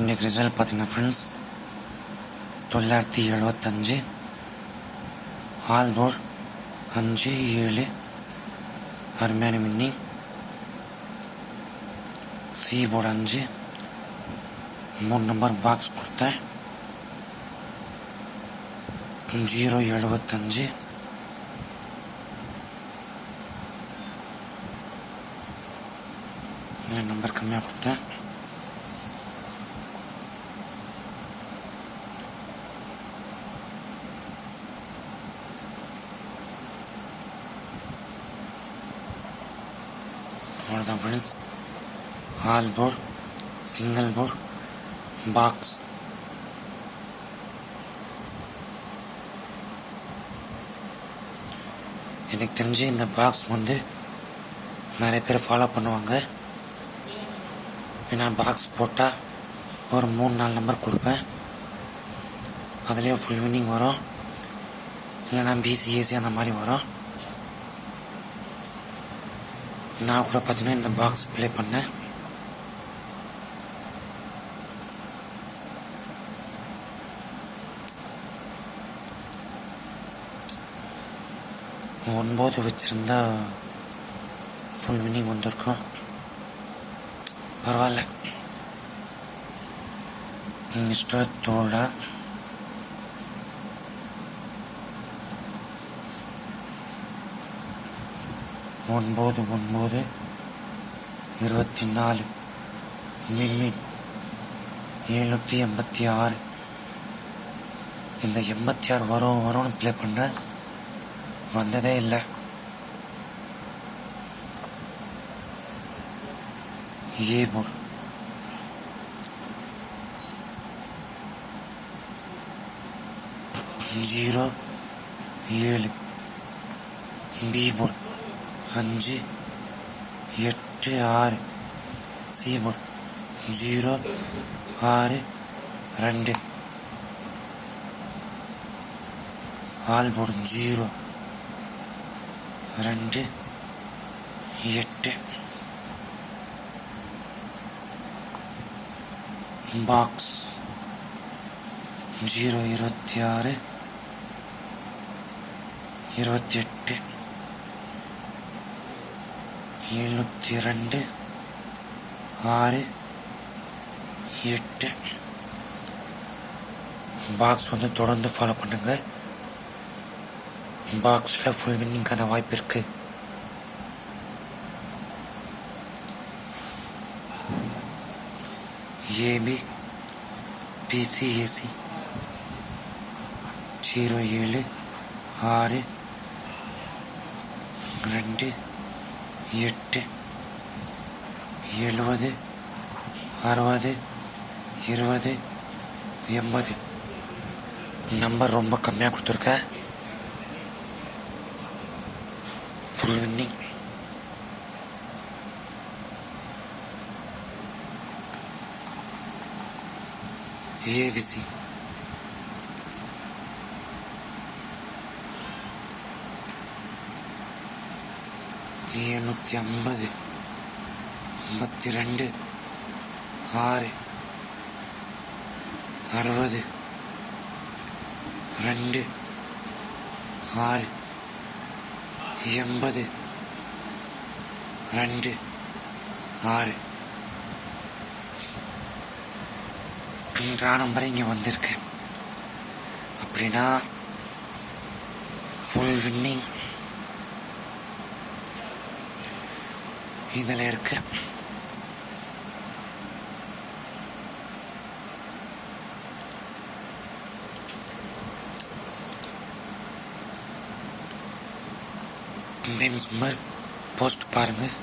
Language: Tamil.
இன்றைக்கு ரிசல்ட் பார்த்தீங்கன்னா ஃப்ரெண்ட்ஸ் தொள்ளாயிரத்தி எழுபத்தஞ்சு ஆல் போர்ட் அஞ்சு ஏழு அருமையான மின்னி சி போர்டு அஞ்சு மூணு நம்பர் பாக்ஸ் கொடுத்தேன். ஜீரோ எழுபத்தஞ்சு நம்பர் கம்மியாக கொடுத்தேன். அவ்வளோதான் friends all board single board box எனக்கு தெரிஞ்சு இந்த பாக்ஸ் வந்து நிறைய பேர் ஃபாலோ பண்ணுவாங்க. ஏன்னா பாக்ஸ் போட்டால் ஒரு மூணு நாலு நம்பர் கொடுப்பேன். அதுலேயே ஃபுல் வின்னிங் வரும். இல்லைனா பிசிஏசி அந்த மாதிரி வரும். நான் கூட பார்த்தீங்கன்னா இந்த பாக்ஸ் ப்ளே பண்ணேன். ஒன்பது வச்சுருந்தா ஃபுல் வின்னிங் வந்திருக்கும். பரவாயில்ல. மிஸ்டர் தோழா ஒன்பது ஒன்பது இருபத்தி நாலு மில்லியன் எழுநூற்றி எண்பத்தி ஆறு. இந்த எண்பத்தி ஆறு வரும் வரும்னு ப்ளே பண்ணுறேன் வந்ததே இல்லை. ஏ ஜீரோ ஏழு. பி அஞ்சு எட்டு ஆறு சி ஜீரோ ஆறு ரெண்டு. ஆல் போர்டு ஜீரோ ரெண்டு எட்டு. பாக்ஸ். ஜீரோ இருபத்தி ஆறு இருபத்தி எட்டு. எழுநூற்றி ரெண்டு ஆறு எட்டு. பாக்ஸ் வந்து தொடர்ந்து ஃபாலோ பண்ணுங்க. பாக்ஸில் ஃபுல் வின்னிங்கான வாய்ப்பு இருக்கு. ஏபி பிசிஏசி ஜீரோ ஏழு ஆறு. ரெண்டு. எட்டு எழுபது அறுபது இருபது எண்பது. நம்பர் ரொம்ப கம்மியாக கொடுத்துருக்க. ஃபுல் வின்னிங் ஏபிசி எழுநூற்றி ஐம்பது ஐம்பத்தி ரெண்டு ஆறு அறுபது ரெண்டு ஆறு எண்பது ரெண்டு ஆறு. மூன்றாம் நம்பர் இங்கே வந்திருக்கு. அப்படின்னா ஃபுல் வின்னிங் இதில் இருக்கு. போஸ்ட் பாருங்கள்